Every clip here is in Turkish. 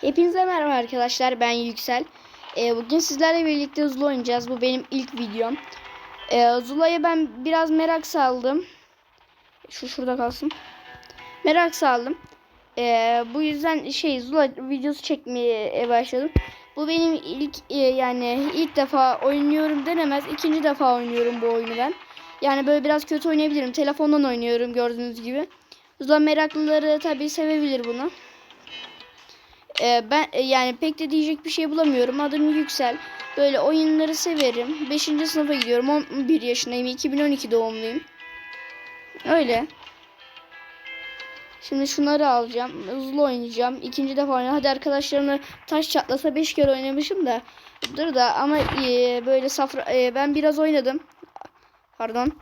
Hepinize merhaba arkadaşlar ben Yüksel. Ee, bugün sizlerle birlikte Zula oynayacağız. Bu benim ilk videom. Ee, Zula'ya ben biraz merak saldım. Şu şurada kalsın. Merak saldım. Ee, bu yüzden şey Zula videosu çekmeye başladım. Bu benim ilk e, yani ilk defa oynuyorum denemez. ikinci defa oynuyorum bu oyunu ben. Yani böyle biraz kötü oynayabilirim. Telefondan oynuyorum gördüğünüz gibi. Zula meraklıları tabii sevebilir bunu. Ee, ben e, yani pek de diyecek bir şey bulamıyorum. Adım Yüksel. Böyle oyunları severim. 5. sınıfa gidiyorum. 11 yaşındayım. 2012 doğumluyum. Öyle. Şimdi şunları alacağım. Hızlı oynayacağım. İkinci defa oynayacağım. Hadi arkadaşlarımla taş çatlasa 5 kere oynamışım da. Dur da ama e, böyle safra e, ben biraz oynadım. Pardon.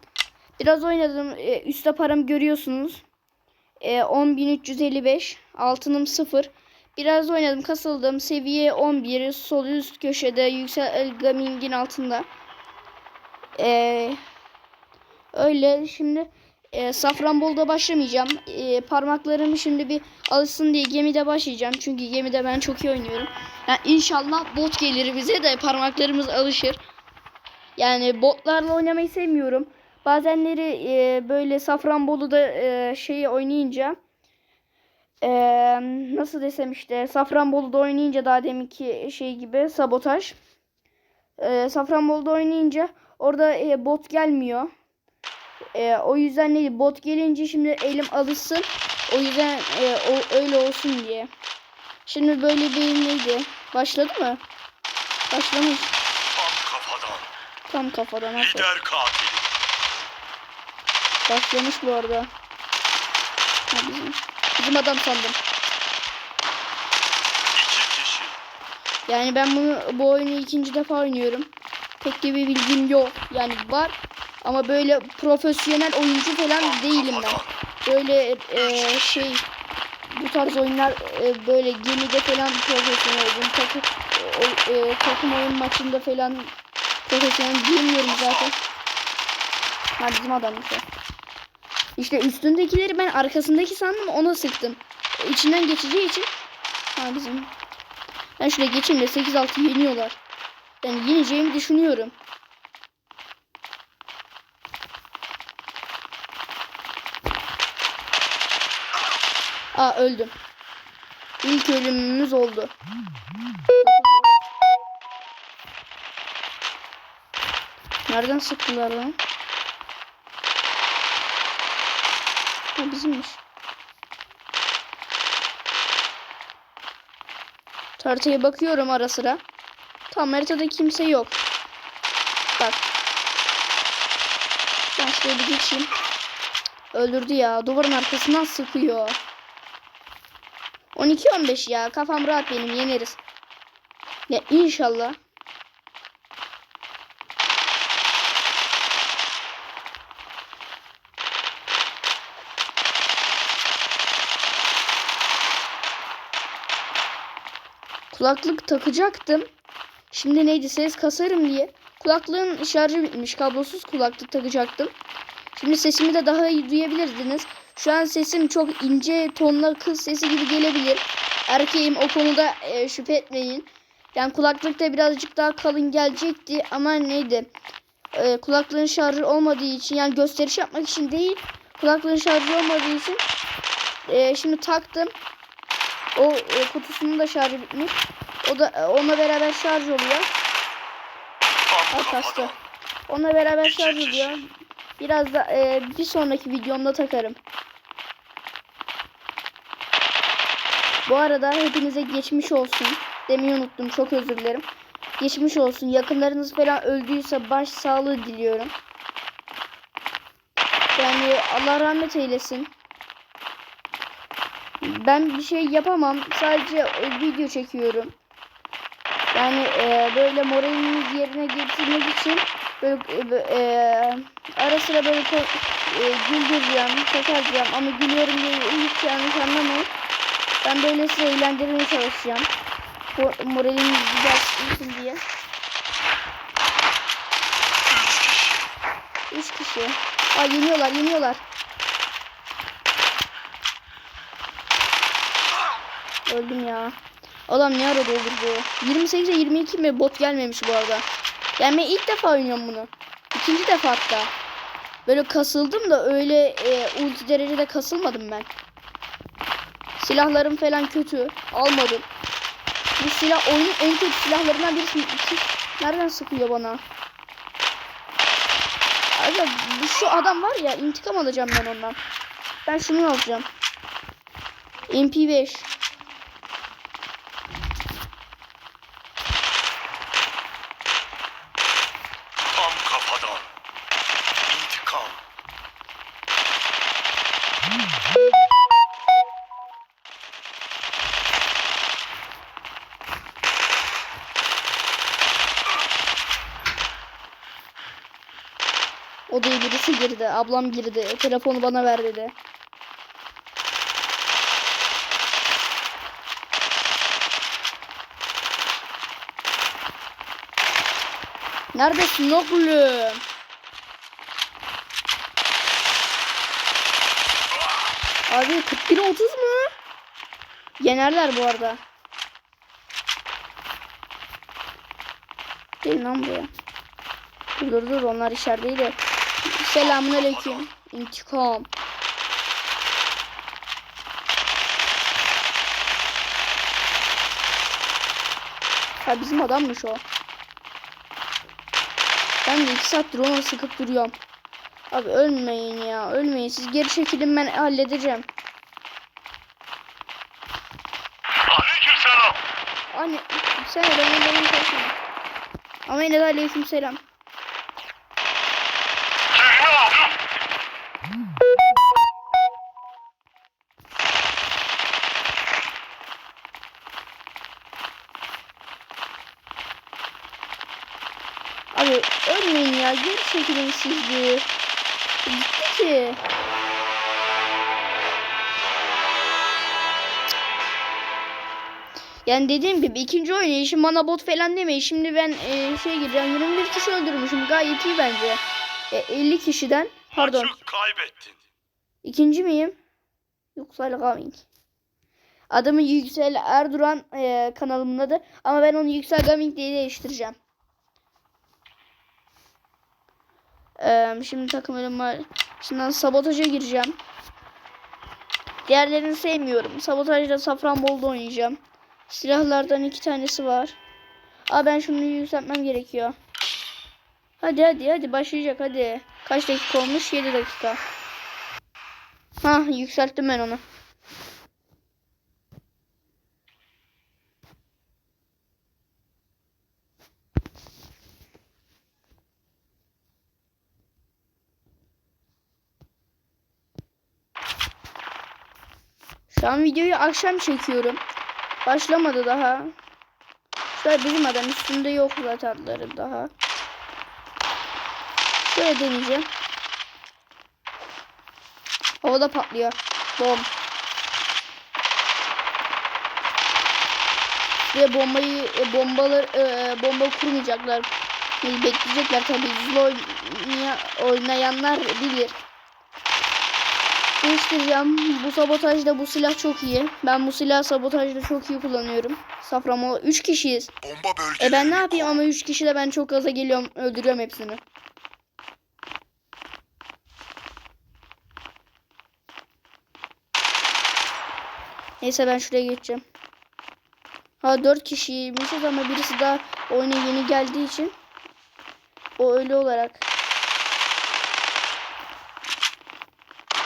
Biraz oynadım. E, üstte param görüyorsunuz. E, 10.355. Altınım 0. Biraz oynadım kasıldım. Seviye 11 sol üst köşede Yüksel Gaming'in altında. Ee, öyle şimdi e, Safranbolu'da başlamayacağım. E, parmaklarımı şimdi bir alışsın diye gemide başlayacağım. Çünkü gemide ben çok iyi oynuyorum. Yani inşallah bot gelir bize de parmaklarımız alışır. Yani botlarla oynamayı sevmiyorum. Bazenleri e, böyle Safranbolu'da e, şeyi oynayınca ee, nasıl desem işte Safranbolu'da oynayınca daha deminki şey gibi sabotaj. Ee, Safranbolu'da oynayınca orada e, bot gelmiyor. Ee, o yüzden neydi bot gelince şimdi elim alışsın. O yüzden e, o, öyle olsun diye. Şimdi böyle bir neydi? Başladı mı? Başlamış. Tam kafadan. Tam kafadan. aferin. Lider katili. Başlamış bu arada. Ha, bizim, bizim adam sandım. Yani ben bunu bu oyunu ikinci defa oynuyorum. Pek de bir bilgim yok. Yani var ama böyle profesyonel oyuncu falan değilim ben. Böyle e, şey bu tarz oyunlar e, böyle gemide falan profesyonel oyun takım o- e, takım oyun maçında falan profesyonel bilmiyorum zaten. Ha bizim adammış o. İşte üstündekileri ben arkasındaki sandım ona sıktım. İçinden geçeceği için ha bizim ben şuraya geçeyim de 8-6 yeniyorlar. Yani yeneceğimi düşünüyorum. Aa öldüm. İlk ölümümüz oldu. Nereden sıktılar lan? Ha bizimmiş. Haritaya bakıyorum ara sıra. Tamam haritada kimse yok. Bak. Ben şöyle bir geçeyim. Öldürdü ya. Duvarın arkasından sıkıyor. 12-15 ya. Kafam rahat benim. Yeneriz. Ya inşallah. Kulaklık takacaktım. Şimdi neydi ses kasarım diye. Kulaklığın şarjı bitmiş. Kablosuz kulaklık takacaktım. Şimdi sesimi de daha iyi duyabilirdiniz. Şu an sesim çok ince tonla kız sesi gibi gelebilir. Erkeğim o konuda e, şüphe etmeyin. Yani kulaklıkta birazcık daha kalın gelecekti ama neydi? E, kulaklığın şarjı olmadığı için yani gösteriş yapmak için değil. Kulaklığın şarjı olmadığı için e, şimdi taktım. O e, kutusunun da şarjı bitmiş. O da e, onunla beraber şarj oluyor. Ay kastı. Onunla beraber şarj oluyor. Biraz da e, bir sonraki videomda takarım. Bu arada hepinize geçmiş olsun. Demeyi unuttum. Çok özür dilerim. Geçmiş olsun. Yakınlarınız falan öldüyse baş sağlığı diliyorum. Yani Allah rahmet eylesin. Ben bir şey yapamam. Sadece e, video çekiyorum. Yani e, böyle moraliniz yerine getirmek için böyle e, e, ara sıra böyle e, güldüreceğim, şakacağım ama gülüyorum diye hiç yanlış anlamayın. Ben böyle size eğlendirmeye çalışacağım. Mo- Moraliniz düzelsin diye. Üç kişi. Aa yeniyorlar, yeniyorlar. Öldüm ya. Adam ne arada olur bu? 28'e 22 mi? Bot gelmemiş bu arada. Yani ben ilk defa oynuyorum bunu. İkinci defa hatta. Böyle kasıldım da öyle e, ulti derecede kasılmadım ben. Silahlarım falan kötü. Almadım. Bu silah oyunun en kötü silahlarından birisi. Nereden sıkıyor bana? Abi bu şu adam var ya intikam alacağım ben ondan. Ben şunu alacağım. MP5. Tam kafadan. İntikam. Odaya birisi girdi. Ablam girdi. Telefonu bana ver dedi. Neredesin oğlum? Abi 41 30 mu? Yenerler bu arada. Değil lan buraya. Dur dur dur onlar içerideydi. Selamun aleyküm. İntikam. Ha bizim adammış o. Ben de iki saattir ona sıkıp duruyorum. Abi ölmeyin ya ölmeyin. Siz geri çekilin ben halledeceğim. Aleyküm selam. Anne sen de benim benim korkma. Ama yine de aleyküm selam. Abi ölmeyin ya. Geri çekilin siz de. Gitti ki. Yani dediğim gibi ikinci oynayışım bana bot falan demeyin. Şimdi ben e, şey gireceğim 21 kişi öldürmüşüm. Gayet iyi bence. E, 50 kişiden pardon. Maçı kaybettin. İkinci miyim? Yüksel Gaming. Adımı Yüksel Erduran e, kanalımın adı. Ama ben onu Yüksel Gaming diye değiştireceğim. E, şimdi takım ölüm var. Şimdi sabotaja gireceğim. Diğerlerini sevmiyorum. Sabotajda Safranbolu'da oynayacağım. Silahlardan iki tanesi var. Aa ben şunu yükseltmem gerekiyor. Hadi hadi hadi başlayacak hadi. Kaç dakika olmuş? 7 dakika. Ha yükselttim ben onu. An videoyu akşam çekiyorum. Başlamadı daha. Şöyle bizim adam üstünde yok zaten adları daha. Şöyle deneyeceğim. Havada patlıyor. Bom. Ve bombayı e, bombalar e, bomba kurmayacaklar. Bekleyecekler tabii. Oynaya- oynayanlar bilir. Değiştireceğim. Bu sabotajda bu silah çok iyi. Ben bu silahı sabotajda çok iyi kullanıyorum. Safranbolu 3 kişiyiz. Bomba bölgeleri. E ben ne yapayım ama 3 kişi de ben çok gaza geliyorum. Öldürüyorum hepsini. Neyse ben şuraya geçeceğim. Ha 4 kişiymişiz ama birisi daha oyuna yeni geldiği için o öyle olarak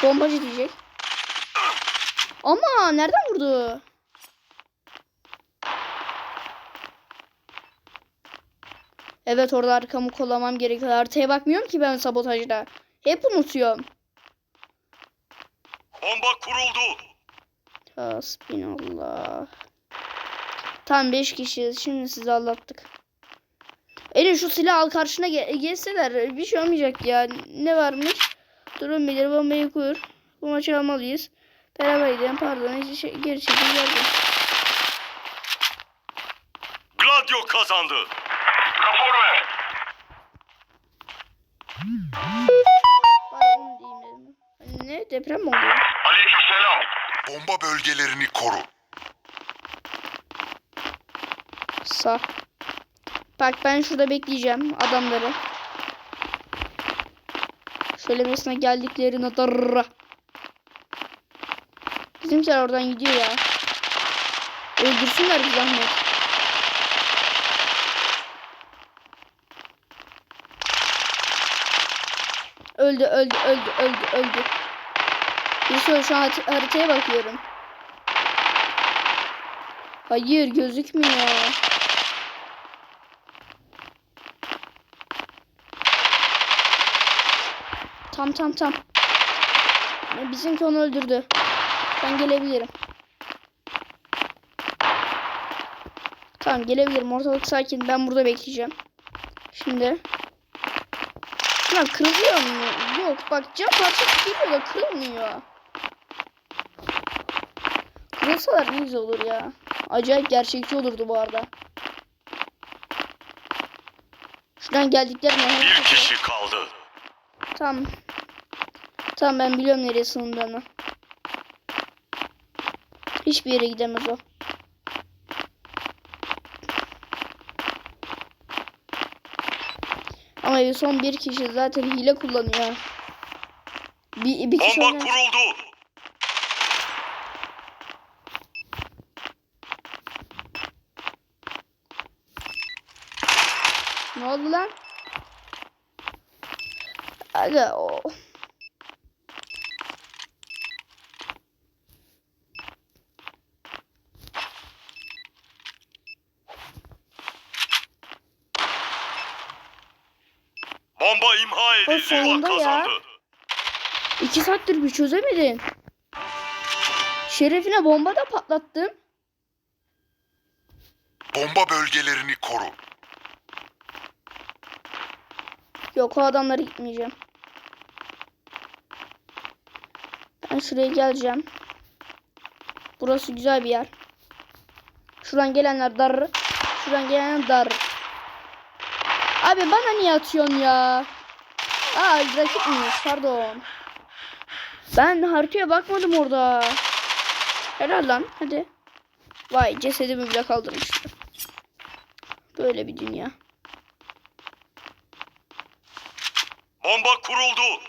bombacı diyecek. Ama nereden vurdu? Evet orada arkamı kollamam gerekiyor. Haritaya bakmıyorum ki ben sabotajda. Hep unutuyorum. Bomba kuruldu. Hasbinallah. Tam 5 kişiyiz. Şimdi sizi anlattık. Elin şu silah al karşına ge gelseler bir şey olmayacak ya. Ne varmış? Durum bilir bombayı kur. Bu maçı almalıyız. Beraber gidelim pardon. hiç Şey, geri çekil geldim. Gladio kazandı. Rapor ver. Bari onu diyeyim dedim. Ne? Deprem mi oluyor? Aleyküm selam. Bomba bölgelerini koru. Sağ. Bak ben şurada bekleyeceğim adamları. Şöyle birisine geldiklerine darra. Bizimkiler oradan gidiyor ya. Öldürsünler bir zahmet. Öldü, öldü, öldü, öldü, öldü. Bir şu şu an harit- haritaya bakıyorum. Hayır, gözükmüyor. Tam tam tam. Bizimki onu öldürdü. Ben gelebilirim. Tamam gelebilirim. Ortalık sakin. Ben burada bekleyeceğim. Şimdi. Lan kırılıyor mu? Yok bak cam parçası geliyor da kırılmıyor. Kırılsalar ne güzel olur ya. Acayip gerçekçi olurdu bu arada. Şuradan geldiklerine Bir kişi kaldı. Tamam. Tamam ben biliyorum nereye sığındığını. Hiçbir yere gidemez o. Ama son bir kişi zaten hile kullanıyor. Bir, bir kişi Bomba kuruldu. Ne oldu lan? Aga o. Bomba Zula sonunda ya. İki saattir bir çözemedin. Şerefine bomba da patlattım. Bomba bölgelerini koru. Yok o adamlara gitmeyeceğim. Ben şuraya geleceğim. Burası güzel bir yer. Şuradan gelenler dar. Şuradan gelenler dar. Abi bana niye atıyorsun ya? Aa rakipmiş pardon. Ben haritaya bakmadım orada. Helal lan hadi. Vay cesedimi bile kaldırmışlar. Böyle bir dünya. Bomba kuruldu.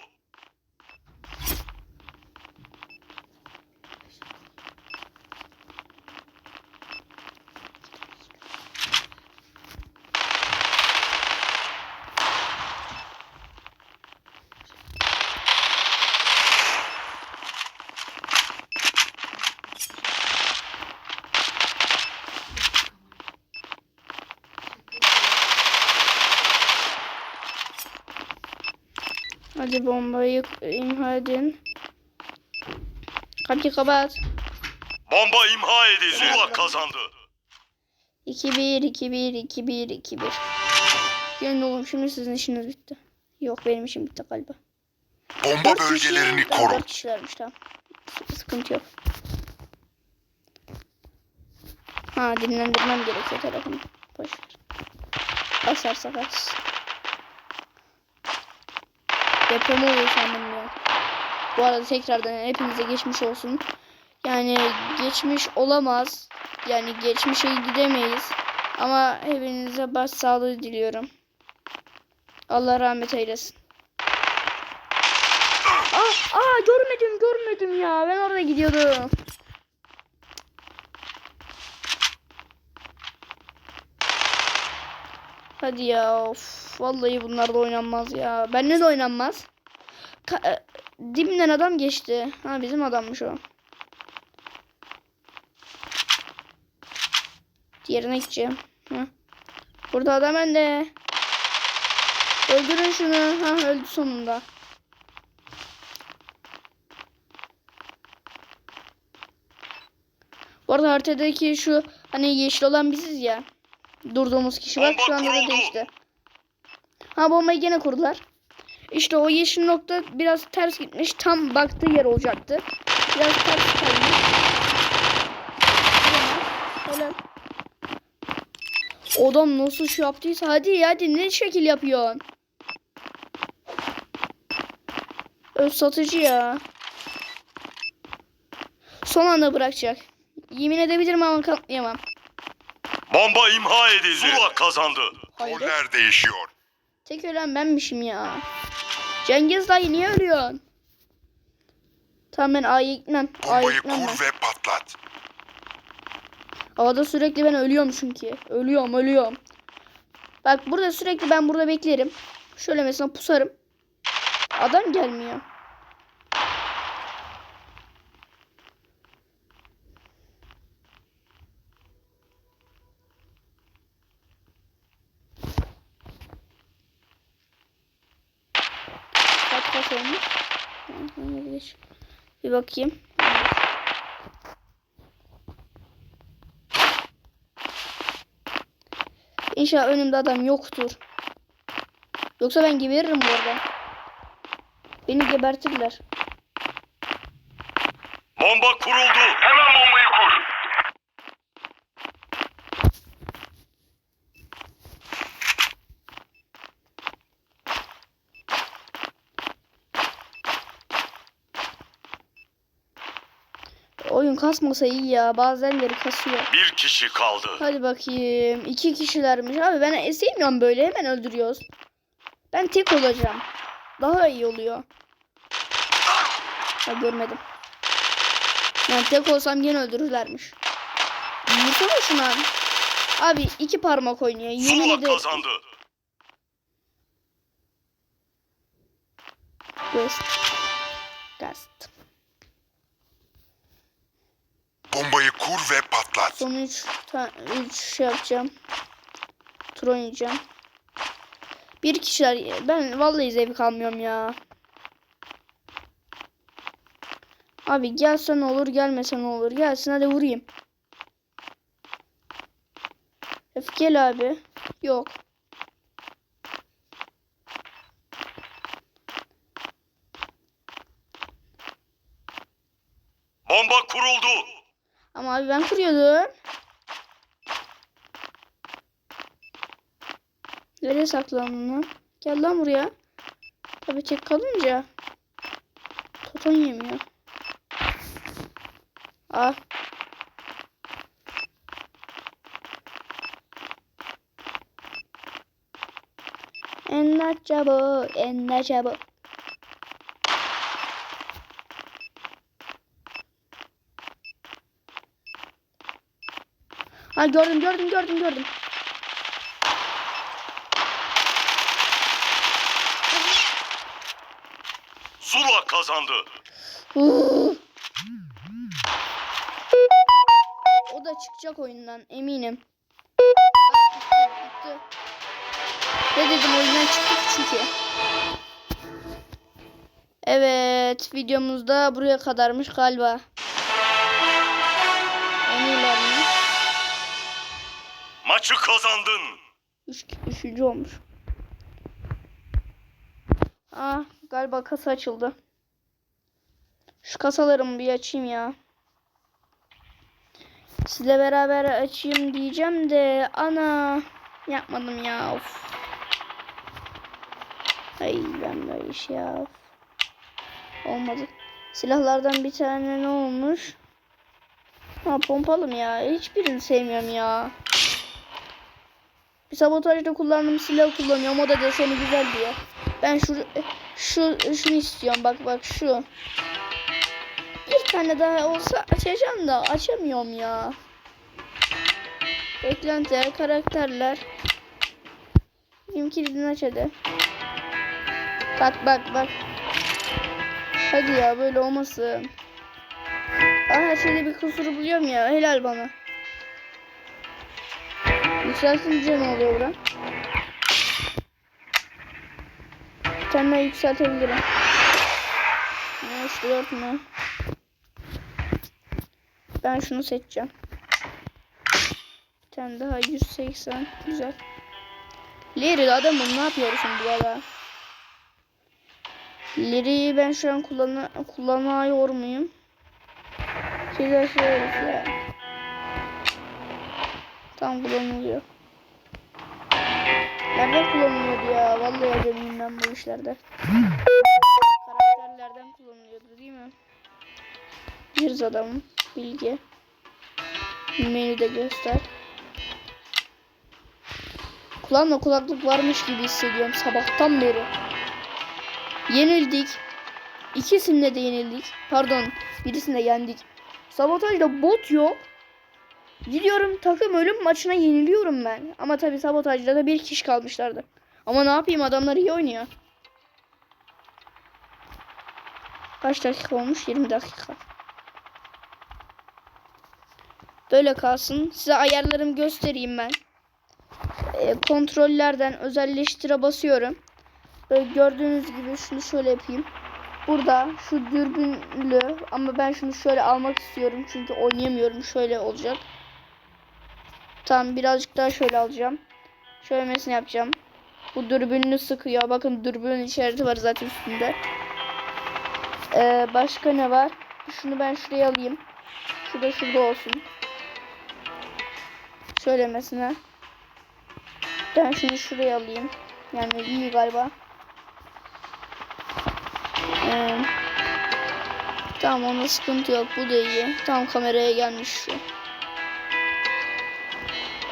Hadi bombayı imha edin. Kapıyı kapat. Bomba imha edildi. Zula kazandı. 2-1, 2-1, 2-1, 2-1. Gelin oğlum şimdi sizin işiniz bitti. Yok benim işim bitti galiba. Bomba Dört kişi- bölgelerini Ben koru. Dört kişilermiş tamam. Sıkı- Sıkıntı yok. Ha dinlendirmem gerekiyor telefonu. Boş ver. Basarsak aç. Deprem oluyor sandım ya. Bu arada tekrardan hepinize geçmiş olsun. Yani geçmiş olamaz. Yani geçmişe gidemeyiz. Ama hepinize başsağlığı diliyorum. Allah rahmet eylesin. Aa, aa görmedim görmedim ya. Ben orada gidiyordum. Hadi ya of. Vallahi bunlar da oynanmaz ya. Benle de oynanmaz. Ka- e, dibimden adam geçti. Ha bizim adammış o. Diğerine gideceğim. Ha. Burada adam önde. Öldürün şunu. Ha öldü sonunda. Bu arada haritadaki şu hani yeşil olan biziz ya. Durduğumuz kişi bak şu anda da değişti. Ha bombayı gene kurdular. İşte o yeşil nokta biraz ters gitmiş. Tam baktığı yer olacaktı. Biraz ters kalmış. Helal. Adam nasıl şu yaptıysa hadi hadi ne şekil yapıyorsun? Öz satıcı ya. Son anda bırakacak. Yemin edebilirim ama kanıtlayamam. Bomba imha edildi. Zula kazandı. Hayır. Roller değişiyor. Tek ölen benmişim ya. Cengiz dayı niye ölüyorsun? Tamam ben A'ya gitmem. A'ya gitmem ben. ve patlat. Havada sürekli ben ölüyormuşum ki. Ölüyorum ölüyorum. Bak burada sürekli ben burada beklerim. Şöyle mesela pusarım. Adam gelmiyor. Olmuş? Bir bakayım. İnşallah önümde adam yoktur. Yoksa ben geberirim bu arada. Beni gebertirler. Bomba kuruldu. Hemen bombayı kur. Oyun kasmasa iyi ya. Bazen yeri kasıyor. Bir kişi kaldı. Hadi bakayım. İki kişilermiş. Abi ben sevmiyorum böyle. Hemen öldürüyoruz. Ben tek olacağım. Daha iyi oluyor. Ha görmedim. Ben tek olsam yine öldürürlermiş. Vursana şuna. Abi iki parmak oynuyor. Yemin ederim. kazandı. Ghost. Ghost. Bombayı kur ve patlat. Son 3 3 şey yapacağım. Tur oynayacağım. Bir kişiler ben vallahi zevk almıyorum ya. Abi gelsen olur gelmesen olur. Gelsin hadi vurayım. Öf abi. Yok. Bomba kuruldu. Ama abi ben kuruyordum. Nereye saklandın lan? Gel lan buraya. Tabii tek kalınca. Toton yemiyor. Ah. En çabuk, en çabuk. Ha gördüm gördüm gördüm gördüm. Zula kazandı. O da çıkacak oyundan eminim. Gitti. Ne dedim oyundan çıktık çünkü. Evet videomuz da buraya kadarmış galiba. Maçı kazandın. Üç, üçüncü olmuş. Ah galiba kasa açıldı. Şu kasalarımı bir açayım ya. Sizle beraber açayım diyeceğim de ana yapmadım ya of. Ay ben böyle iş ya. of. Olmadı. Silahlardan bir tane ne olmuş? Ha pompalım ya. Hiçbirini sevmiyorum ya. Bir sabotajda kullandığım silah kullanıyorum. O da deseni güzel diyor. Ben şu şu şunu istiyorum. Bak bak şu. Bir tane daha olsa açacağım da açamıyorum ya. Beklentiler, karakterler. Benim kilidini aç hadi. Bak bak bak. Hadi ya böyle olmasın. Her şeyde bir kusur buluyorum ya. Helal bana. Yükseltince ne oluyor bura? Bir tane daha yükseltebilirim. Ne işte dört mü? Ben şunu seçeceğim. Bir tane daha 180. Güzel. Leri adamım ne yapıyorsun bu arada? Leri'yi ben şu an kullan kullanıyor muyum? Şeyler şöyle ya. Tam kullanılıyor. Nereden kullanılıyordu ya? Vallahi ben bu işlerde. Karakterlerden kullanılıyordu değil mi? Bir adamım. Bilgi. Menüde göster. Kulağımda kulaklık varmış gibi hissediyorum sabahtan beri. Yenildik. İkisinde de yenildik. Pardon birisinde yendik. Sabotajda bot yok. Gidiyorum takım ölüm maçına yeniliyorum ben. Ama tabi sabotajda da bir kişi kalmışlardı. Ama ne yapayım adamlar iyi oynuyor. Kaç dakika olmuş? 20 dakika. Böyle kalsın. Size ayarlarımı göstereyim ben. Ee, kontrollerden özelleştire basıyorum. Böyle gördüğünüz gibi şunu şöyle yapayım. Burada şu dürbünlü ama ben şunu şöyle almak istiyorum çünkü oynayamıyorum. Şöyle olacak. Tamam birazcık daha şöyle alacağım. Şöyle mesela yapacağım. Bu dürbününü sıkıyor. Bakın dürbünün işareti var zaten üstünde. Ee, başka ne var? Şunu ben şuraya alayım. Şu da şurada olsun. Şöyle mesela. Ben şunu şuraya alayım. Yani iyi galiba. Ee, tamam onda sıkıntı yok. Bu da iyi. Tam kameraya gelmiş şu.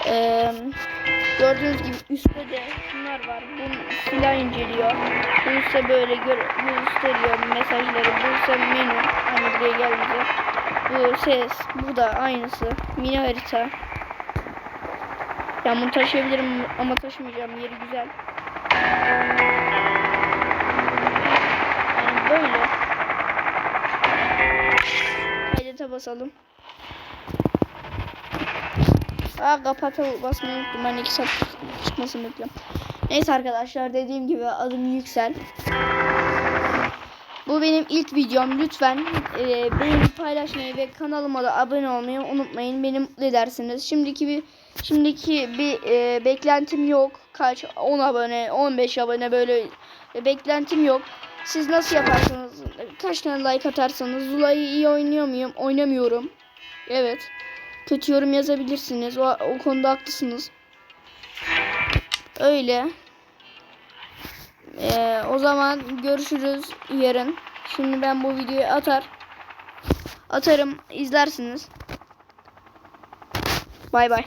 Ee, gördüğünüz gibi üstte de şunlar var. Bu silah inceliyor. Bu ise böyle gör gösteriyor mesajları. Bu ise menü. Hani buraya gelince. Bu ses. Bu da aynısı. Mini harita. Ben bunu taşıyabilirim ama taşımayacağım. Yeri güzel. Yani böyle. Kaydete basalım. Aa kapata basmayı unuttum. Ben 2 saat çıkmasını bekliyorum. Neyse arkadaşlar dediğim gibi adım Yüksel. Bu benim ilk videom. Lütfen e, beğeni paylaşmayı ve kanalıma da abone olmayı unutmayın. Beni mutlu edersiniz. Şimdiki bir şimdiki bir e, beklentim yok. Kaç 10 abone, 15 abone böyle e, beklentim yok. Siz nasıl yaparsanız, kaç tane like atarsanız Zula'yı iyi oynuyor muyum? Oynamıyorum. Evet. Kötü yorum yazabilirsiniz. O, o konuda haklısınız. Öyle. Ee, o zaman görüşürüz yarın. Şimdi ben bu videoyu atar. Atarım izlersiniz. Bay bay.